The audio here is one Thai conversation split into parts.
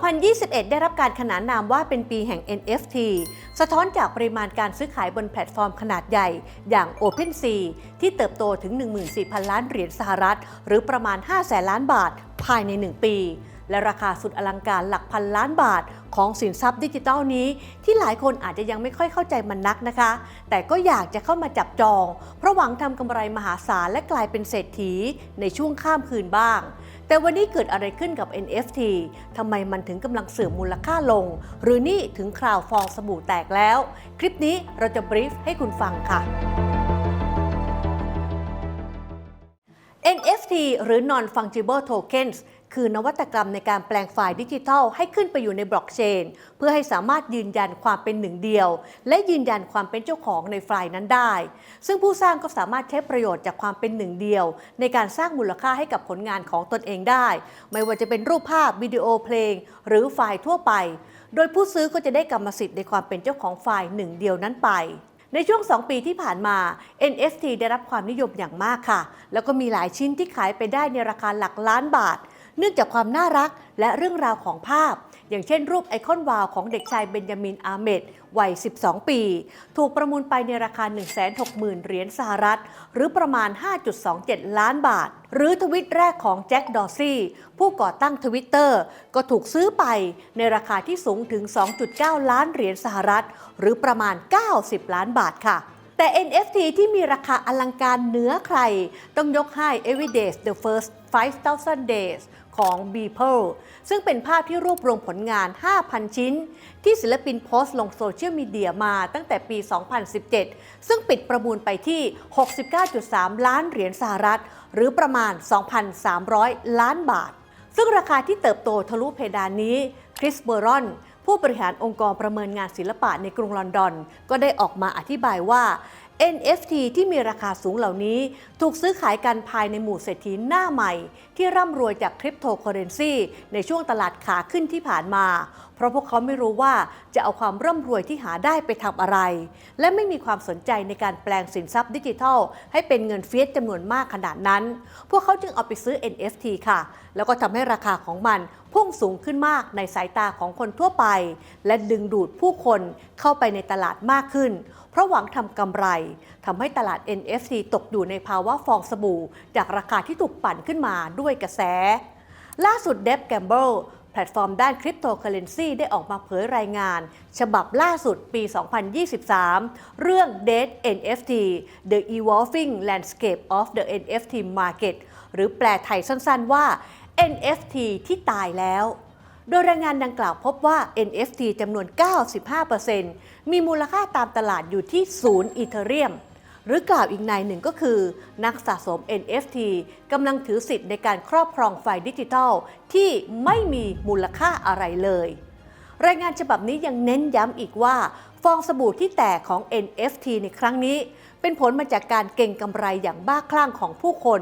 2021 ได้รับการขนานนามว่าเป็นปีแห่ง NFT สะท้อนจากปริมาณการซื้อขายบนแพลตฟอร์มขนาดใหญ่ อย่าง OpenSea ที่เติบโตถึง 14,000 ล้านเหรียญสหรัฐ หรือประมาณ 5 แสนล้านบาทภายใน 1 ปี และราคาสุดอลังการหลักพันล้านบาท ของสินทรัพย์ดิจิทัลนี้ ที่หลายคนอาจจะยังไม่ค่อยเข้าใจมันนักนะคะ แต่ก็อยากจะเข้ามาจับจอง เพราะหวังทำกำไรมหาศาลและกลายเป็นเศรษฐีในช่วงข้ามคืนบ้าง แต่วันนี้เกิดอะไรขึ้นกับ NFT ทำไมมันถึงกำลังเสื่อมมูลค่าลง หรือนี่ถึงคราวฟองสบู่แตกแล้ว คลิปนี้เราจะบรีฟให้คุณฟังค่ะ NFT หรือ Non Fungible Tokens คือนวัตกรรมในการแปลงไฟล์ดิจิทัล ให้ขึ้นไปอยู่ในบล็อกเชน เพื่อให้สามารถยืนยันความเป็นหนึ่งเดียว และยืนยันความเป็นเจ้าของในไฟล์นั้นได้ ซึ่งผู้สร้างก็สามารถใช้ประโยชน์จากความเป็นหนึ่งเดียว ในการสร้างมูลค่าให้กับผลงานของตนเองได้ ไม่ว่าจะเป็นรูปภาพวิดีโอเพลง หรือไฟล์ทั่วไป โดยผู้ซื้อก็จะได้กรรมสิทธิ์ในความเป็นเจ้าของไฟล์หนึ่งเดียวนั้นไปในช่วง 2 ปีที่ผ่านมา NFT ได้รับความนิยมอย่างมากค่ะ แล้วก็มีหลายชิ้นที่ขายไปได้ในราคาหลักล้านบาท เนื่องจากความน่ารักและเรื่องราวของภาพ อย่างเช่นรูปไอคอนวาวของเด็กชายเบนจามินอาเมดวัย 12 ปี ถูกประมูลไปในราคา 160,000 เหรียญสหรัฐ หรือประมาณ 5.27 ล้านบาท หรือทวิตแรกของแจ็คดอซี่ ผู้ก่อตั้งทวิตเตอร์ก็ถูกซื้อไปในราคาที่สูงถึง 2.9 ล้านเหรียญสหรัฐ หรือประมาณ 90 ล้านบาทค่ะแต่ NFT ที่มีราคาอลังการเหนือใคร ต้องยกให้ Every Days the First 5,000 Days ของ Beeple ซึ่งเป็นภาพที่รวบรวมผลงาน 5,000 ชิ้น ที่ศิลปินโพสต์ลงโซเชียลมีเดียมาตั้งแต่ปี 2017 ซึ่งปิดประมูลไปที่ 69.3 ล้านเหรียญสหรัฐ หรือประมาณ 2,300 ล้านบาท ซึ่งราคาที่เติบโตทะลุเพดานนี้คริสเบอรอนผู้บริหารองค์กรประเมินงานศิลปะในกรุงลอนดอน ก็ได้ออกมาอธิบายว่า NFT ที่มีราคาสูงเหล่านี้ ถูกซื้อขายกันภายในหมู่เศรษฐีหน้าใหม่ ที่ร่ำรวยจากคริปโตเคอเรนซีในช่วงตลาดขาขึ้นที่ผ่านมา เพราะพวกเขาไม่รู้ว่าจะเอาความร่ำรวยที่หาได้ไปทำอะไร และไม่มีความสนใจในการแปลงสินทรัพย์ดิจิทัล ให้เป็นเงินเฟียสจำนวนมากขนาดนั้น พวกเขาจึงเอาไปซื้อ NFT ค่ะ แล้วก็ทำให้ราคาของมัน พุ่งสูงขึ้นมากในสายตาของคนทั่วไป และดึงดูดผู้คนเข้าไปในตลาดมากขึ้น เพราะหวังทำกำไรทำให้ตลาด NFT ตกอยู่ในภาวะฟองสบู่ จากราคาที่ถูกปั่นขึ้นมาด้วยกระแส ล่าสุด d e b Gamble แพลตฟอร์มด้านคริปโตเคอเรนซีได้ออกมาเผยรายงาน ฉบับล่าสุดปี 2023 เรื่อง Dead NFT The Evolving Landscape of the NFT Market หรือแปลไทยสั้นๆว่า NFT ที่ตายแล้ว โดยรายงานดังกล่าวพบว่า NFT จำนวน 95%มีมูลค่าตามตลาดอยู่ที่0อีเทเรียม หรือกล่าวอีกในหนึ่งก็คือ นักสะสม NFT กำลังถือสิทธิ์ในการครอบครองไฟล์ดิจิทัล ที่ไม่มีมูลค่าอะไรเลย รายงานฉบับนี้ยังเน้นย้ำอีกว่า ฟองสบู่ที่แตกของ NFT ในครั้งนี้ เป็นผลมาจากการเก่งกำไรอย่างบ้าคลั่งของผู้คน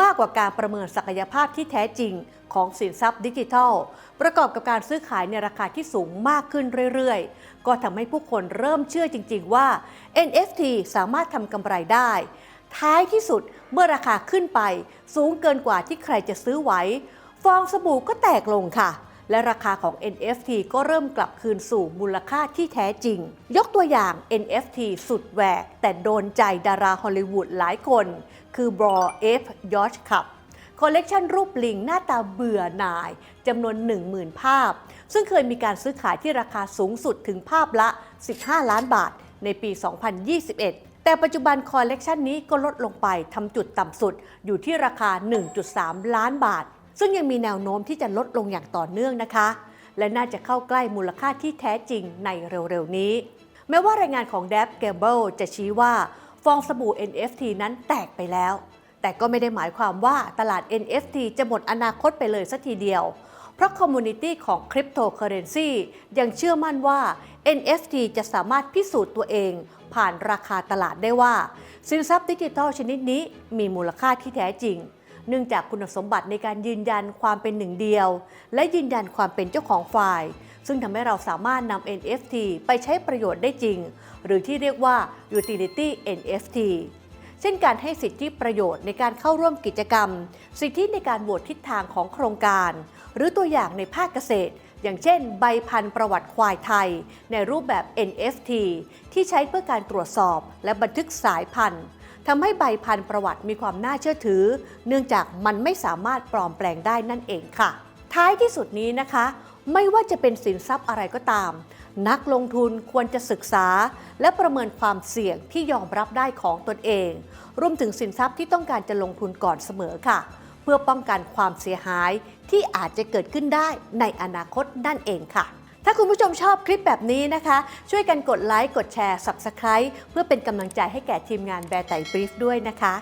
มากกว่าการประเมินศักยภาพที่แท้จริงของสินทรัพย์ดิจิทัล ประกอบกับการซื้อขายในราคาที่สูงมากขึ้นเรื่อยๆ ก็ทำให้ผู้คนเริ่มเชื่อจริงๆว่า NFT สามารถทำกำไรได้ ท้ายที่สุดเมื่อราคาขึ้นไป สูงเกินกว่าที่ใครจะซื้อไหวฟองสบู่ก็แตกลงค่ะ และราคาของ NFT ก็เริ่มกลับคืนสู่มูลค่าที่แท้จริง ยกตัวอย่าง NFT สุดแหวก แต่โดนใจดาราฮอลลีวูดหลายคน คือบรอเอฟยอชคับคอลเลกชันรูปลิงหน้าตาเบื่อหน่ายจำนวน 10,000 ภาพ ซึ่งเคยมีการซื้อขายที่ราคาสูงสุดถึงภาพละ 15 ล้านบาทในปี 2021 แต่ปัจจุบันคอลเลกชันนี้ก็ลดลงไปทำจุดต่ำสุดอยู่ที่ราคา 1.3 ล้านบาท ซึ่งยังมีแนวโน้มที่จะลดลงอย่างต่อเนื่องนะคะ และน่าจะเข้าใกล้มูลค่าที่แท้จริงในเร็วๆนี้ แม้ว่ารายงานของ d a b Gamble จะชี้ว่าฟองสบู่ NFT นั้นแตกไปแล้ว แต่ก็ไม่ได้หมายความว่าตลาด NFT จะหมดอนาคตไปเลยสักทีเดียว เพราะคอมมูนิตี้ของคริปโตเคอเรนซียังเชื่อมั่นว่า NFT จะสามารถพิสูจน์ตัวเอง ผ่านราคาตลาดได้ว่า สินทรัพย์ดิจิทัลชนิดนี้มีมูลค่าที่แท้จริง เนื่องจากคุณสมบัติในการยืนยันความเป็นหนึ่งเดียว และยืนยันความเป็นเจ้าของไฟล์ ซึ่งทำให้เราสามารถนำ NFT ไปใช้ประโยชน์ได้จริง หรือที่เรียกว่า utility NFT เช่นการให้สิทธิประโยชน์ในการเข้าร่วมกิจกรรม สิทธิในการโหวตทิศทางของโครงการ หรือตัวอย่างในภาคเกษตร อย่างเช่น ใบพันธุ์ประวัติควายไทย ในรูปแบบ NFT ที่ใช้เพื่อการตรวจสอบและบันทึกสายพันธุ์ ทำให้ใบพันธุ์ประวัติมีความน่าเชื่อถือ เนื่องจากมันไม่สามารถปลอมแปลงได้นั่นเองค่ะ ท้ายที่สุดนี้นะคะ ไม่ว่าจะเป็นสินทรัพย์อะไรก็ตาม นักลงทุนควรจะศึกษา และประเมินความเสี่ยงที่ยอมรับได้ของตนเอง รวมถึงสินทรัพย์ที่ต้องการจะลงทุนก่อนเสมอค่ะ เพื่อป้องกันความเสียหายที่อาจจะเกิดขึ้นได้ในอนาคตนั่นเองค่ะ ถ้าคุณผู้ชมชอบคลิปแบบนี้นะคะ ช่วยกันกดไลค์ กดแชร์ Subscribe เพื่อเป็นกำลังใจให้แก่ทีมงานแบร์ไตบรีฟด้วยนะคะ